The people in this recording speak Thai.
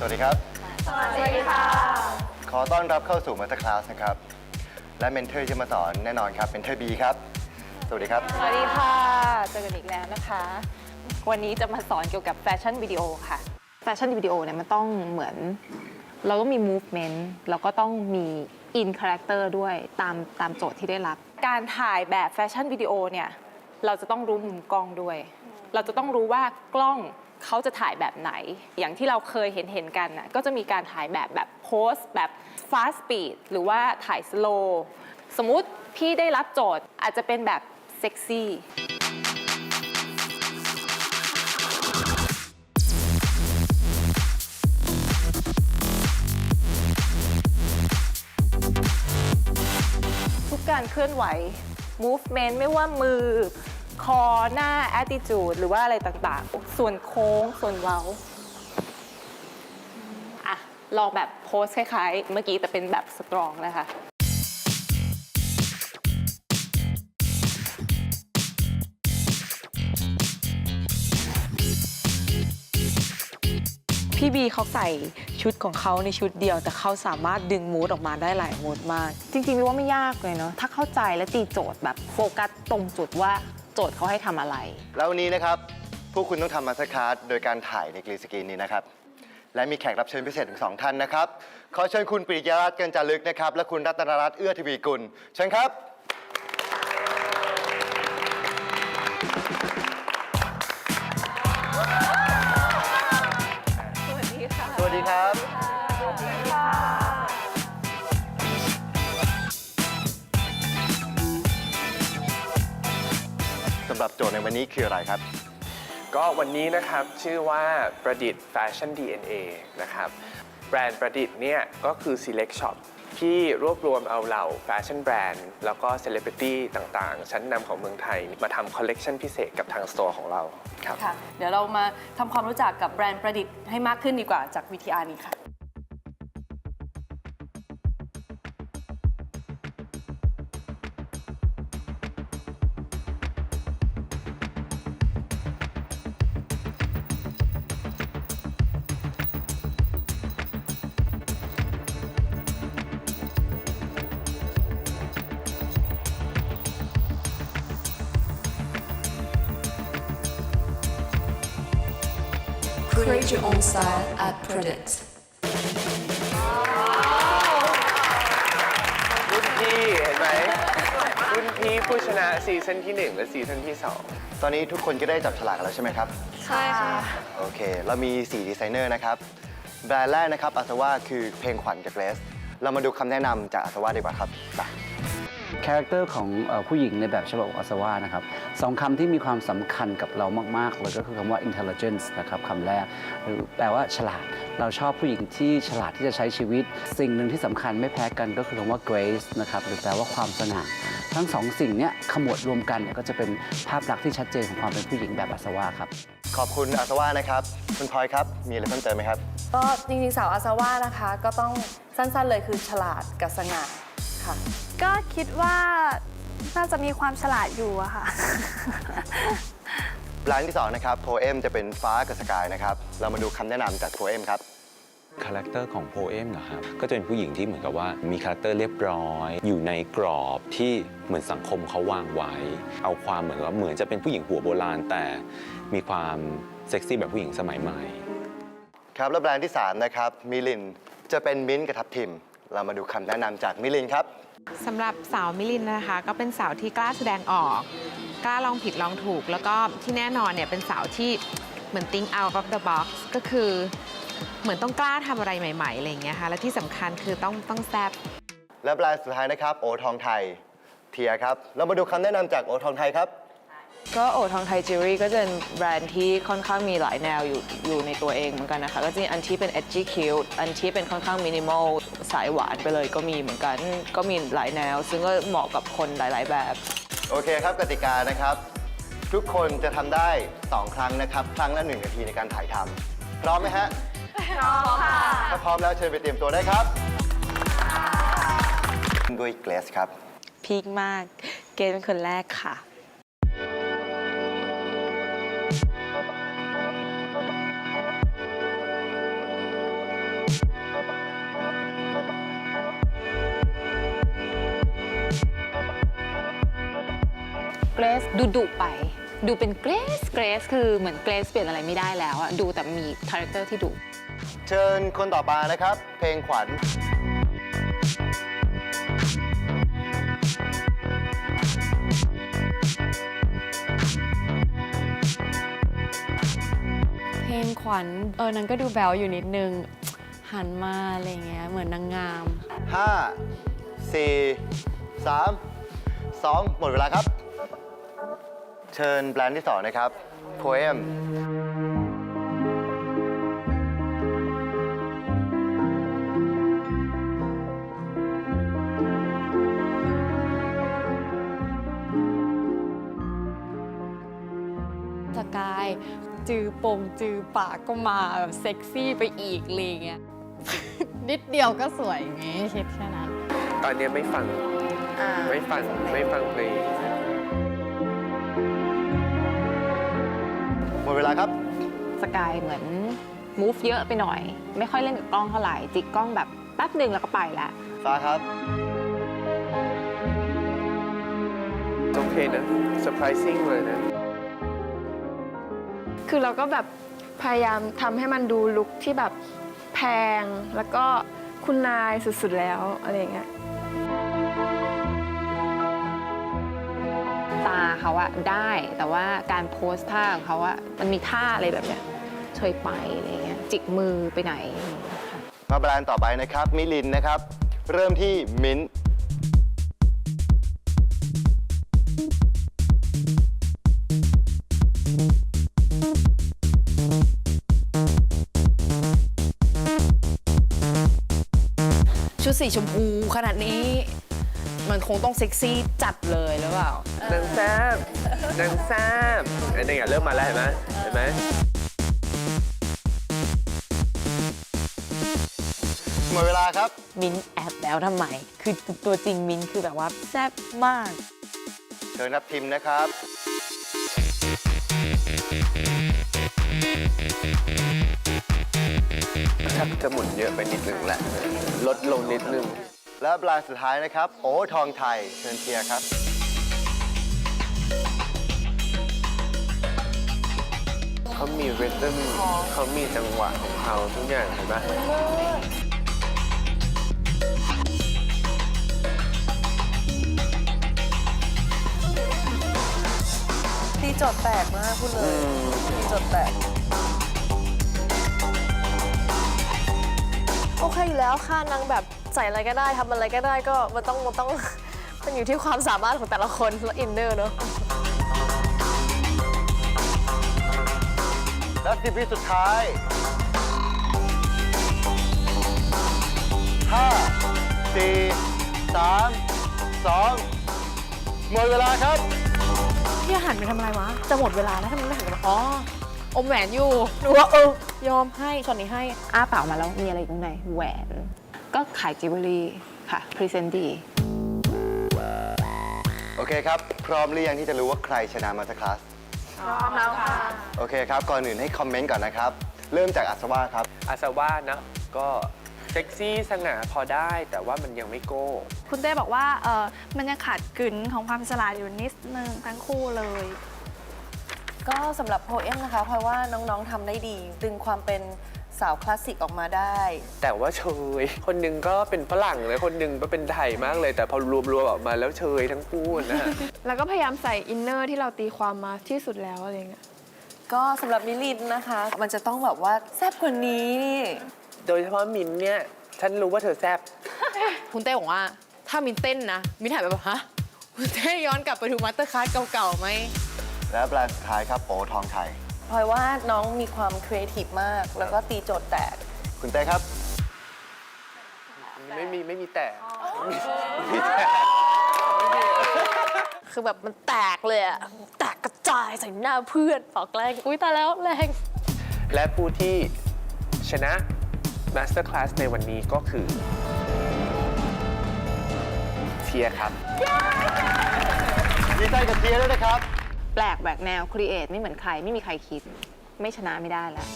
สวัสดีครับ สวัสดีค่ะ ขอต้อนรับเข้าสู่มาสเตอร์คลาสนะครับ และเมนเทอร์ที่จะมาสอนแน่นอนครับเมนเทอร์บีครับ สวัสดีครับ สวัสดีค่ะ เจอกันอีกแล้วนะคะ วันนี้จะมาสอนเกี่ยวกับแฟชั่นวิดีโอค่ะ แฟชั่นวิดีโอเนี่ยมันต้องเหมือน เราต้องมี movement แล้วก็ต้องมี in character ด้วยตามตามโจทย์ที่ได้รับ การถ่ายแบบแฟชั่นวิดีโอเนี่ย เราจะต้องรู้มุมกล้องด้วย เราจะต้องรู้ว่ากล้อง เขาจะถ่ายแบบไหน อย่างที่เราเคยเห็นเห็นกันนะก็จะมีการถ่ายแบบแบบโพสแบบ fast speed หรือว่าถ่าย slow สมมุติพี่ได้รับโจทย์อาจจะเป็นแบบเซ็กซี่ทุกการเคลื่อนไหว movement ไม่ว่ามือ คอหน้า attitude หรือว่าอะไรต่างๆ ส่วนโค้งส่วนเว้าอะลองแบบโพสคล้ายๆ เมื่อกี้แต่เป็นแบบสตรองนะคะพี่บีเขาใส่ชุดของเขาในชุดเดียว แต่เขาสามารถดึงมูดออกมาได้หลายมูดมาก จริงๆรู้ว่าไม่ยากเลยเนาะถ้าเข้าใจและตีโจทย์แบบโฟกัสตรงจุดว่า โจทย์เขาให้ทำอะไร แล้ววันนี้นะครับพวกคุณต้องทำมาสเตอร์คลาสโดยการถ่ายในกรีนสกรีนนี้นะครับ และมีแขกรับเชิญพิเศษถึงสองท่านนะครับ ขอเชิญคุณปริยรัตน์เกินจารึกนะครับ และคุณรัตนรัตน์เอื้อทวีกุลเชิญครับ สำหรับโจทย์ในวันนี้คืออะไรครับ ก็วันนี้นะครับชื่อว่าประดิษฐ์ Fashion DNA นะครับแบรนด์ประดิษฐ์เนี่ยก็คือ Select Shop ที่รวบรวมเอาเหล่าแฟชั่นแบรนด์ แล้วก็เซเลบริตี้ต่างๆ ชั้นนำของเมืองไทย มาทำคอลเลกชันพิเศษกับทางสโตร์ของเราครับ ค่ะ เดี๋ยวเรามาทำความรู้จักกับแบรนด์ประดิษฐ์ให้มากขึ้นดีกว่าจาก VTR นี้ค่ะ Create your own style at Predit. รุ่นพี่เห็นไหมรุ่นพี่ผู้ชนะซีซั่นที่ 1 และซีซั่นที่2ตอนนี้ทุกคนก็ได้จับฉลากกันแล้วใช่ไหมครับ ใช่ค่ะ โอเค เรามี 4 ดีไซเนอร์นะครับแบรนด์แรกนะครับอาสวาคือเพลงขวัญกับเกรส เรามาดูคำแนะนำจากอาสวาดีกว่าครับไป คาแรคเตอร์ของเอ่อผู้หญิงในแบบฉบับของอาสวานะครับสองคำที่มีความสำคัญกับเรามากๆเลยก็คือคำว่า intelligence นะครับคำแรกหรือแปลว่าฉลาด เราชอบผู้หญิงที่ฉลาดที่จะใช้ชีวิต สิ่งหนึ่งที่สำคัญไม่แพ้กันก็คือคำว่า grace นะครับหรือแปลว่าความสง่าทั้งสองสิ่งเนี้ยขมวดรวมกันเนี่ยก็จะเป็นภาพลักษณ์ที่ชัดเจนของความเป็นผู้หญิงแบบอาสวาครับขอบคุณอาสวานะครับคุณพลอยครับ มีอะไรเพิ่มเติมไหมครับ ก็จริงๆสาวอาซาว่านะคะ ก็ต้องสั้นๆเลยคือฉลาดกับสง่าค่ะ ก็คิดว่าน่าจะมีความฉลาดอยู่อะค่ะแบรนด์ที่2นะครับโพเอมจะเป็นฟ้ากับสกายนะครับ เรามาดูคำแนะนำจากโพเอมครับ คาแรคเตอร์ของโพเอมเหรอครับ ก็จะเป็นผู้หญิงที่เหมือนกับว่ามีคาแรคเตอร์เรียบร้อย อยู่ในกรอบที่เหมือนสังคมเขาวางไว้ เอาความเหมือนว่าเหมือนจะเป็นผู้หญิงหัวโบราณ แต่มีความเซ็กซี่แบบผู้หญิงสมัยใหม่ ครับแล้วแบรนด์ที่ 3 นะครับมิลินจะเป็นมิ้นท์กับทับทิม เรามาดูคำแนะนำจากมิลินครับ สำหรับสาวมิลินนะคะ ก็เป็นสาวที่กล้าแสดงออก กล้าลองผิดลองถูก แล้วก็ที่แน่นอนเนี่ยเป็นสาวที่เหมือน think out of the box ก็คือเหมือนต้องกล้าทำอะไรใหม่ๆอะไรอย่างเงี้ยค่ะและที่สำคัญคือต้องต้องแซบและแบรนด์สุดท้ายนะครับ โอทองไทยเทียครับ เรามาดูคำแนะนำจากโอทองไทยครับ ก็โอทองไทยจิวเวลรี่ก็จะเป็นแบรนด์ที่ค่อนข้างมีหลายแนวอยู่อยู่ในตัวเองเหมือนกันนะคะ ก็จะมีอันที่เป็น edgy cute อันที่เป็นค่อนข้างมินิมอล สายหวานไปเลยก็มีเหมือนกัน ก็มีหลายแนว ซึ่งก็เหมาะกับคนหลาย ๆ แบบ โอเคครับกติกานะครับ ทุกคนจะทำได้ 2 ครั้งนะครับ ครั้งละ1นาทีในการถ่ายทำพร้อมไหมฮะ พร้อมค่ะ ถ้าพร้อมแล้วเชิญไปเตรียมตัวได้ครับด้วยเกรสครับ พีคมาก เกณฑ์เป็นคนแรกค่ะ เกรซดูดุไป ดูเป็นเกรซเกรซคือเหมือนเกรซเปลี่ยนอะไรไม่ได้แล้วอะดูแต่มีคาแรคเตอร์ที่ดุเชิญคนต่อมานะครับ เพลงขวัญ เพลงขวัญเออนั้นก็ดูแบวอยู่นิดนึง หันมาอะไรเงี้ยเหมือนนางงาม 5 4 3 2 หมดเวลาครับ เชิญแบรนด์ที่สองนะครับ Poem สกาย จือปงจือปากก็มาแบบเซ็กซี่ไปอีกอะไรเงี้ย นิดเดียวก็สวยอย่างงี้ คิดแค่นั้น ตอนนี้ไม่ฟัง ไม่ฟังไม่ฟังเพลงหมดเวลาครับ สกายเหมือน move เยอะไปหน่อย ไม่ค่อยเล่นกับกล้องเท่าไหร่ จิกกล้องแบบแป๊บหนึ่งแล้วก็ไปละฟ้าครับโอเคนะ surprising เลยนะ คือเราก็แบบพยายามทำให้มันดูลุคที่แบบแพงแล้วก็คุณนายสุดๆแล้ว อะไรอย่างเงี้ย ตาเขาอะได้ แต่ว่าการโพสท่าของเขาอะมันมีท่าอะไรแบบเนี้ยเฉยไปอะไรเงี้ยจิกมือไปไหนอะไรเงี้ยค่ะมาแบรนด์ต่อไปนะครับ มิลินนะครับ เริ่มที่มิ้นท์ชุดสีชมพูขนาดนี้ มันคงต้องเซ็กซี่จัดเลยหรือเปล่า นางแซบนางแซบไอ้นี่ไงเริ่มมาแล้วเห็นไหมเห็นไหมหมดเวลาครับ มิ้นท์แอบแล้วทำไม คือตัวจริงมิ้นท์คือแบบว่าแซ่บมาก เชิญนับทิมนะครับ ชักจะหมุนเยอะไปนิดนึงแหละ ลดลงนิดนึง และแบรนด์สุดท้ายนะครับ โอ้ทองไทยเชิญเชียร์ครับ เขามีริทึมเขามีจังหวะของเขาทุกอย่างเห็นไหมตีโจทย์แตกมากพูดเลยตีโจทย์แตก โอเคอยู่แล้วค่ะนางแบบ ใส่อะไรก็ได้ทำอะไรก็ได้ก็มันต้องมันต้อง มันอยู่ที่ความสามารถของแต่ละคนและอินเนอร์เนอะและสิบวิสุดท้าย5 4 3 2หมดเวลาครับ พี่หันไปทำอะไรวะ จะหมดเวลาแล้วทำไมไม่หันไปอ๋อ อมแหวนอยู่หนูว่าเออยอมให้ช็อตนี้ให้ อ้าเปล่ามาแล้วมีอะไรอยู่ข้างในแหวน ก็ขายจิวเวลรี่ค่ะพรีเซนต์ดี โอเคครับ พร้อมหรือยังที่จะรู้ว่าใครชนะมาสคลาสพร้อมแล้วค่ะ โอเคครับ ก่อนอื่นให้คอมเมนต์ก่อนนะครับ เริ่มจากอัศวาครับ อาซาว่านะก็เซ็กซี่สง่าพอได้แต่ว่ามันยังไม่โก้ คุณเต้บอกว่าเออมันยังขาดกึนของความฉลาดอยู่นิดนึงทั้งคู่เลย ก็สำหรับโพเอมนะคะเพราะว่าน้องๆทำได้ดี ดึงความเป็น สาวคลาสสิกออกมาได้ แต่ว่าเชย คนหนึ่งก็เป็นฝรั่งเลยคนหนึ่งก็เป็นไทยมากเลย แต่พอรวมๆออกมาแล้วเชยทั้งคู่นะฮะแล้วก็พยายามใส่อินเนอร์ที่เราตีความมาที่สุดแล้วอะไรเงี้ย ก็สำหรับมิลินนะคะ มันจะต้องแบบว่าแซ่บกว่านี้นี่โดยเฉพาะมินเนี่ย ฉันรู้ว่าเธอแซบคุณเต้บอกว่า ถ้ามินเต้นนะ มินถ่ายไปแบบฮะคุณเต้ย้อนกลับไปดูมาสเตอร์คลาสเก่าๆไหม และแบรนด์สุดท้ายครับโอ้ทองไทย พลอยว่าน้องมีความครีเอทีฟมาก แล้วก็ตีโจทย์แตก คุณเต้ครับ ไม่มีไม่มีแต่คือแบบมันแตกเลยอะแตกกระจายใส่หน้าเพื่อนฝากแรงอุ้ยตายแล้วแรง และผู้ที่ชนะ Master Class ในวันนี้ก็คือ เทียร์ครับดีใจกับเชียร์ด้วยนะครับ แปลกแหวกแนวครีเอทไม่เหมือนใครไม่มีใครคิด ไม่ชนะไม่ได้แล้ว